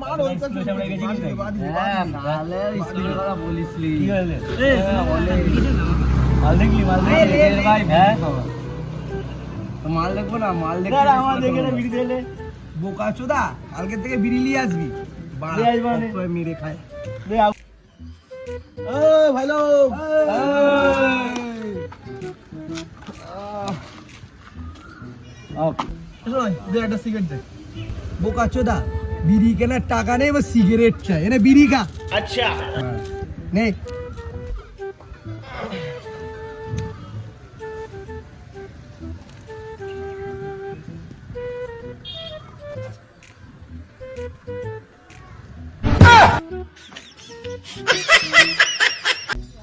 মার ওই কাছে হ্যাঁ তাহলে স্কুলের কথা বলিসলি কি হলে হ্যাঁ, বলে। মাল দেখলি মাল এই, দেখলি এই, ভাই হ্যাঁ। হ্যাঁ তো মাল দেখব না মাল দেখব দাঁড়া, আমার দেখে না বিড়ি দিলে বোকা চোদা কালকে থেকে বিড়ি নিয়ে আসবি বাড়া, নিয়ে আসব মানে। সব করে মেরে খায় দে আও। ও ভাই লোক আও। শোন দে একটা সিগারেট দে বোকা চোদা বিড়ি কেনার টাকা নেই এবার সিগারেট খায়। এনে বিড়ি খা। আচ্ছা। নে।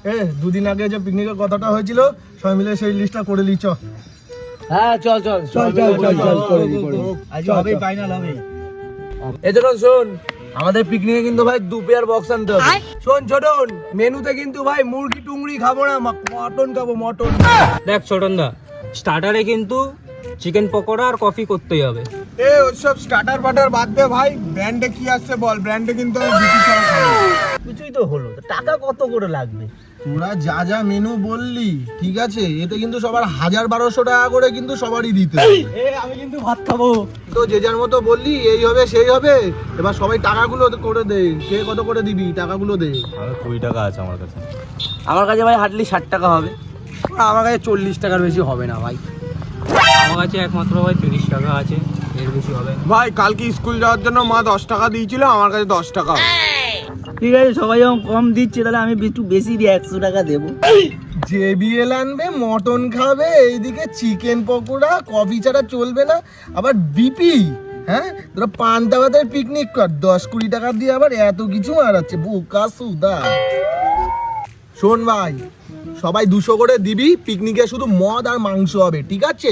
এ দুদিন আগে যে পিকনিকের কথাটা হয়েছিল সবাই মিলে সেই লিস্টটা করে লিচ হ্যাঁ চল চল। চল, চল, চল, চল, করে। আজ চল। ফাইনাল হবে। দেখুন শোন আমাদের পিকনিকে কিন্তু ভাই দু পেয়ার বক্স আনতে হবে। শোন ছোটন মেনুতে কিন্তু ভাই মুরগি টুংরি খাব না মটন খাব মটন দেখ ছোটন দা স্টার্টারে কিন্তু চিকেন পকোড়া আর কফি করতেই হবে। এ ওসব স্টার্টার বাটার বাদ দে ভাই। ব্র্যান্ডে কি আসছে বল? ব্র্যান্ডে কিন্তু আমি বিক্রি ছাড়া খাব। কিছুই তো হলো টাকা কত করে লাগবে? তোরা যা যা মেনু বললি ঠিক আছে? এতে কিন্তু সবার হাজার বারোশো টাকা করে কিন্তু সবারই দিতে হবে। এ আমি কিন্তু ভাত খাব। তো যে যার মতো বললি এই হবে সেই হবে এবার সবাই টাকাগুলো করে দে। কে কত করে দিবি টাকাগুলো দে। আমার কাছে। আমার কাছে ভাই হাটলি ষাট টাকা হবে। আমার কাছে চল্লিশ টাকার বেশি হবে না ভাই। আমার কাছে একমাত্র ভাই তিরিশ টাকা আছে এর বেশি হবে ভাই কালকে স্কুল যাওয়ার জন্য মা দশ টাকা দিয়েছিল আমার কাছে দশ টাকা ঠিক আছে সবাই যখন কম দিচ্ছে তাহলে আমি একটু বেশি দিয়ে একশো টাকা দেবো। যে জেবিএল আনবে মটন খাবে এইদিকে চিকেন পকোড়া কফি ছাড়া চলবে না আবার বিপি হ্যাঁ? তোরা পান্তা ভাতের পিকনিক কর দশ কুড়ি টাকা দিয়ে আবার এত কিছু মারাচ্ছে বুকা সুদা। শোন ভাই সবাই দুশো করে দিবি পিকনিকে শুধু মদ আর মাংস হবে ঠিক আছে?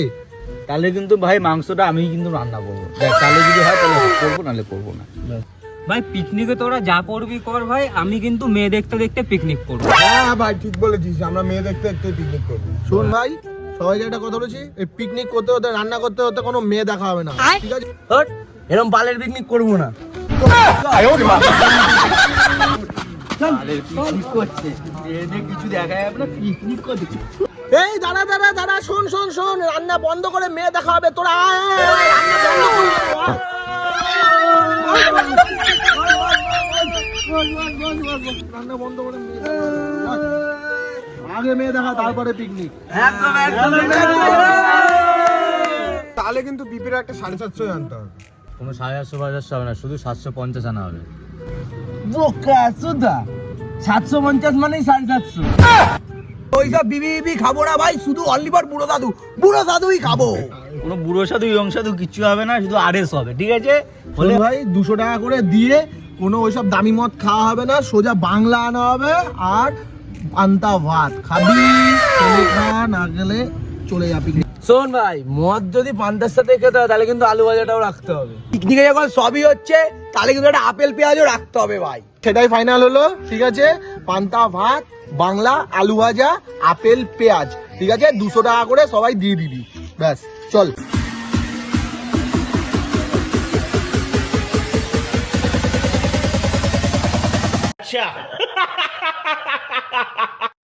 তাহলে কিন্তু ভাই মাংসটা আমি কিন্তু রান্না করব। তাহলে যদি হয় তাহলে করব নাহলে করব না। ভাই পিকনিকে তোরা যা করবি কর ভাই আমি কিন্তু মেয়ে দেখতে দেখতে পিকনিক করব। হ্যাঁ ভাই ঠিক বলেছিস আমরা মেয়ে দেখতে দেখতে পিকনিক করব। শোন ভাই সবাইকে একটা কথা বলেছি এই পিকনিক করতে হতে রান্না করতে হতে কোনো মেয়ে দেখা হবে না। ঠিক আছে? এরম বালের পিকনিক করব না। এই দাঁড়া দাঁড়া দাঁড়া শোন শোন শোন রান্না বন্ধ করে মেয়ে দেখা হবে তোরা রান্না বন্ধ। রান্না বন্ধ করে। আগে মেয়ে দেখা তারপরে পিকনিক একদম একদম তাহলে কিন্তু বিপির একটা সাড়ে সাতশো জানতে হবে। কোনো সাড়ে আটশো বাজারশো হবে না শুধু সাতশো পঞ্চাশ আনা হবে। বোকা সুদা সাতশো পঞ্চাশ মানেই সাড়ে সাতশো। ওইসব বিবি বিবি খাব না ভাই শুধু অনলিবার বুড়ো দাদু। বুড়ো দাদুই খাব। কোনো বুড়ো সাধু ইয়ং সাধু কিচ্ছু হবে না শুধু আরএস হবে ঠিক আছে? হলে ভাই দুশো টাকা করে দিয়ে কোনো ওইসব দামি মদ খাওয়া হবে না সোজা বাংলা আনা হবে আর পান্তা ভাত। খাবি খা না গেলে চলে যা পিকনিক শোন ভাই মদ যদি পান্তার সাথে খেতে হয় তাহলে কিন্তু আলু ভাজাটাও রাখতে হবে। পিকনিকে যখন সবই হচ্ছে তাহলে কিন্তু একটা আপেল পেঁয়াজও রাখতে হবে ভাই। সেটাই ফাইনাল হলো ঠিক আছে? পান্তা ভাত বাংলা আলু ভাজা আপেল পেঁয়াজ ঠিক আছে? দুশো টাকা করে সবাই দিয়ে দিবি ব্যাস। চল